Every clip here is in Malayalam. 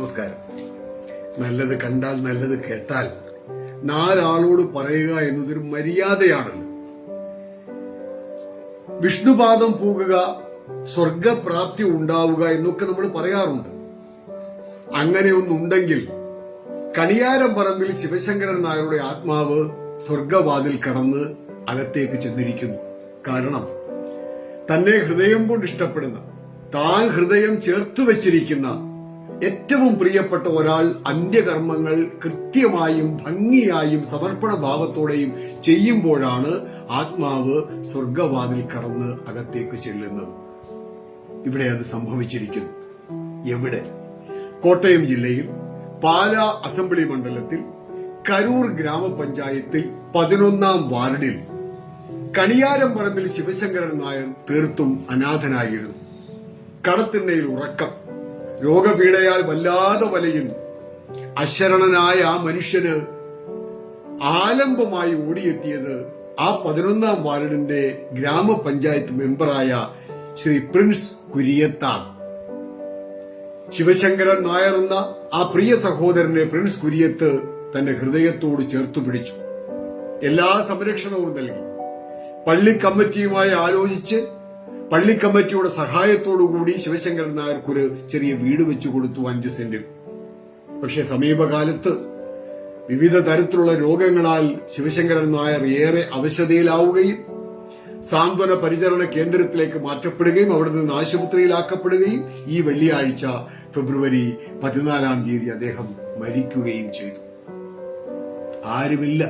നമസ്കാരം. നല്ലത് കണ്ടാൽ നല്ലത് കേട്ടാൽ നാലാളോട് പറയുക എന്നതൊരു മര്യാദയാണല്ലോ. വിഷ്ണുപാദം പോകുക സ്വർഗപ്രാപ്തി ഉണ്ടാവുക എന്നൊക്കെ നമ്മൾ പറയാറുണ്ട്. അങ്ങനെയൊന്നുണ്ടെങ്കിൽ കണിയാരം പറമ്പിൽ ശിവശങ്കരൻ നായരുടെ ആത്മാവ് സ്വർഗവാതിൽ കടന്ന് അകത്തേക്ക് ചെന്നിരിക്കുന്നു. കാരണം തന്നെ ഹൃദയം കൊണ്ട് ഇഷ്ടപ്പെടുന്ന താൻ ഹൃദയം ചേർത്തു വെച്ചിരിക്കുന്ന ഏറ്റവും പ്രിയപ്പെട്ട ഒരാൾ അന്ത്യകർമ്മങ്ങൾ കൃത്യമായും ഭംഗിയായും സമർപ്പണ ഭാവത്തോടെയും ചെയ്യുമ്പോഴാണ് ആത്മാവ് സ്വർഗവാതിൽ കടന്ന് അകത്തേക്ക് ചെല്ലുന്നത്. ഇവിടെ അത് സംഭവിച്ചിരിക്കുന്നു. എവിടെ? കോട്ടയം ജില്ലയിൽ പാലാ അസംബ്ലി മണ്ഡലത്തിൽ കരൂർ ഗ്രാമപഞ്ചായത്തിൽ പതിനൊന്നാം വാർഡിൽ കണിയാരം പറമ്പിൽ ശിവശങ്കരൻ നായർ തീർത്തും അനാഥനായിരുന്നു. കടത്തിണ്ണയിൽ ഉറക്കം. രോഗപീഡയാൽ വല്ലാതെ വലയുന്നു. അശരണനായ ആ മനുഷ്യന് ആലംബമായി ഓടിയെത്തിയത് ആ പതിനൊന്നാം വാർഡിന്റെ ഗ്രാമപഞ്ചായത്ത് മെമ്പറായ ശ്രീ പ്രിൻസ് കുര്യത്താണ് ശിവശങ്കരൻ നായർ എന്ന ആ പ്രിയ സഹോദരനെ പ്രിൻസ് കുര്യത്ത് തന്റെ ഹൃദയത്തോട് ചേർത്തു പിടിച്ചു. എല്ലാ സംരക്ഷണവും നൽകി. പള്ളി കമ്മിറ്റിയുമായി ആലോചിച്ച് പള്ളി കമ്മിറ്റിയുടെ സഹായത്തോടുകൂടി ശിവശങ്കരൻ നായർക്കൊരു ചെറിയ വീട് വെച്ചു കൊടുത്തു അഞ്ച് സെന്റിൽ പക്ഷെ സമീപകാലത്ത് വിവിധ തരത്തിലുള്ള രോഗങ്ങളാൽ ശിവശങ്കരൻ നായർ ഏറെ അവശതയിലാവുകയും സാന്ത്വന പരിചരണ കേന്ദ്രത്തിലേക്ക് മാറ്റപ്പെടുകയും അവിടെ നിന്ന് ആശുപത്രിയിലാക്കപ്പെടുകയും ഈ വെള്ളിയാഴ്ച ഫെബ്രുവരി പതിനാലാം തീയതി അദ്ദേഹം മരിക്കുകയും ചെയ്തു. ആരുമില്ല.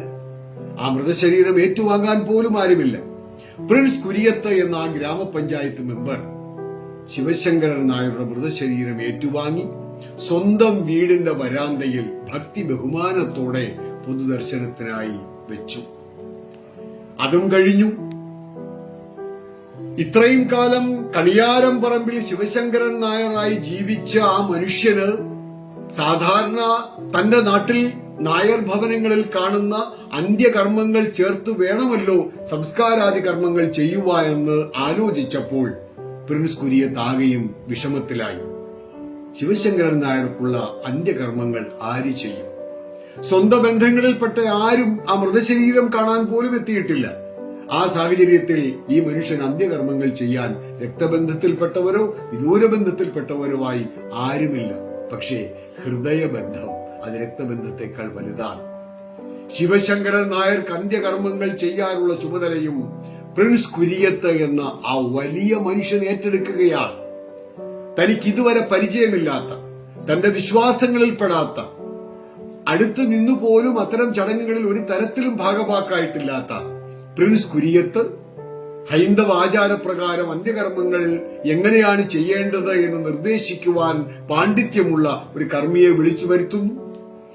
ആ മൃതശരീരം ഏറ്റുവാങ്ങാൻ പോലും ആരുമില്ല. പ്രിൻസ് കുര്യത്ത് എന്ന ആ ഗ്രാമപഞ്ചായത്ത് മെമ്പർ ശിവശങ്കരൻ നായരുടെ മൃതശരീരം ഏറ്റുവാങ്ങി സ്വന്തം വീടിന്റെ വരാന്തയിൽ ഭക്തി ബഹുമാനത്തോടെ പൊതുദർശനത്തിനായി വെച്ചു. അതും കഴിഞ്ഞു. ഇത്രയും കാലം കണിയാരം പറമ്പിൽ ശിവശങ്കരൻ നായരായി ജീവിച്ച ആ മനുഷ്യന് സാധാരണ തന്റെ നാട്ടിൽ നായർ ഭവനങ്ങളിൽ കാണുന്ന അന്ത്യകർമ്മങ്ങൾ ചേർത്തു വേണമല്ലോ സംസ്കാരാദി കർമ്മങ്ങൾ ചെയ്യുക എന്ന് ആലോചിച്ചപ്പോൾ പ്രിൻസ് കുര്യത്താകെയും വിഷമത്തിലായി. ശിവശങ്കരൻ നായർക്കുള്ള അന്ത്യകർമ്മങ്ങൾ ആര് ചെയ്യും? സ്വന്തം ബന്ധങ്ങളിൽപ്പെട്ട ആരും ആ മൃതശരീരം കാണാൻ പോലും എത്തിയിട്ടില്ല. ആ സാഹചര്യത്തിൽ ഈ മനുഷ്യൻ അന്ത്യകർമ്മങ്ങൾ ചെയ്യാൻ രക്തബന്ധത്തിൽപ്പെട്ടവരോ വിദൂരബന്ധത്തിൽപ്പെട്ടവരോ ആയി ആരുമില്ല. പക്ഷേ ഹൃദയബന്ധം. അത് രക്തബന്ധത്തെക്കാൾ വലുതാണ്. ശിവശങ്കരൻ നായർ അന്ത്യകർമ്മങ്ങൾ ചെയ്യാനുള്ള ചുമതലയും പ്രിൻസ് കുര്യത്ത് എന്ന ആ വലിയ മനുഷ്യൻ ഏറ്റെടുക്കുകയാണ്. തനിക്ക് ഇതുവരെ പരിചയമില്ലാത്ത തന്റെ വിശ്വാസങ്ങളിൽപ്പെടാത്ത അടുത്ത് നിന്നു പോലും അത്തരം ചടങ്ങുകളിൽ ഒരു തരത്തിലും ഭാഗമാക്കായിട്ടില്ലാത്ത പ്രിൻസ് കുര്യത്ത് ഹൈന്ദവ ആചാരപ്രകാരം അന്ത്യകർമ്മങ്ങൾ എങ്ങനെയാണ് ചെയ്യേണ്ടത് എന്ന് നിർദ്ദേശിക്കുവാൻ പാണ്ഡിത്യമുള്ള ഒരു കർമ്മിയെ വിളിച്ചു വരുത്തുന്നു.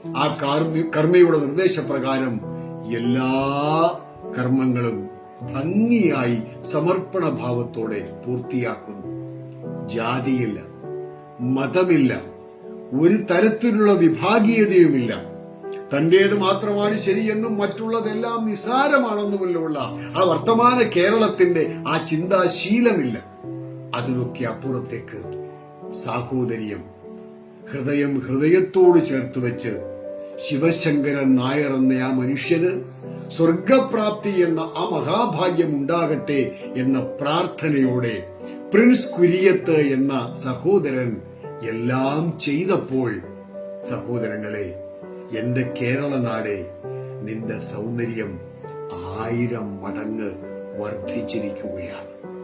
ആ കർമ്മി- കർമ്മിയുടെ നിർദ്ദേശപ്രകാരം എല്ലാ കർമ്മങ്ങളും ഭംഗിയായി സമർപ്പണ ഭാവത്തോടെ പൂർത്തിയാക്കുന്നു. ജാതിയില്ല മതമില്ല ഒരു തരത്തിലുള്ള വിഭാഗീയതയുമില്ല. തന്റേത് മാത്രമാണ് ശരിയെന്നും മറ്റുള്ളതെല്ലാം നിസാരമാണെന്നുമുള്ള ആ വർത്തമാന കേരളത്തിന്റെ ആ ചിന്താശീലമില്ല. അതിനൊക്കെ അപ്പുറത്തേക്ക് സാഹോദര്യം ഹൃദയം ഹൃദയത്തോട് ചേർത്ത് വെച്ച് ശിവശങ്കരൻ നായർ എന്ന ആ മനുഷ്യന് സ്വർഗപ്രാപ്തി എന്ന ആ മഹാഭാഗ്യം ഉണ്ടാകട്ടെ എന്ന പ്രാർത്ഥനയോടെ പ്രിൻസ് കുര്യത്ത് എന്ന സഹോദരൻ എല്ലാം ചെയ്തപ്പോൾ സഹോദരങ്ങളെ എന്റെ കേരള നാടെ നിന്റെ സൗന്ദര്യം ആയിരം മടങ്ങ് വർദ്ധിച്ചിരിക്കുകയാണ്.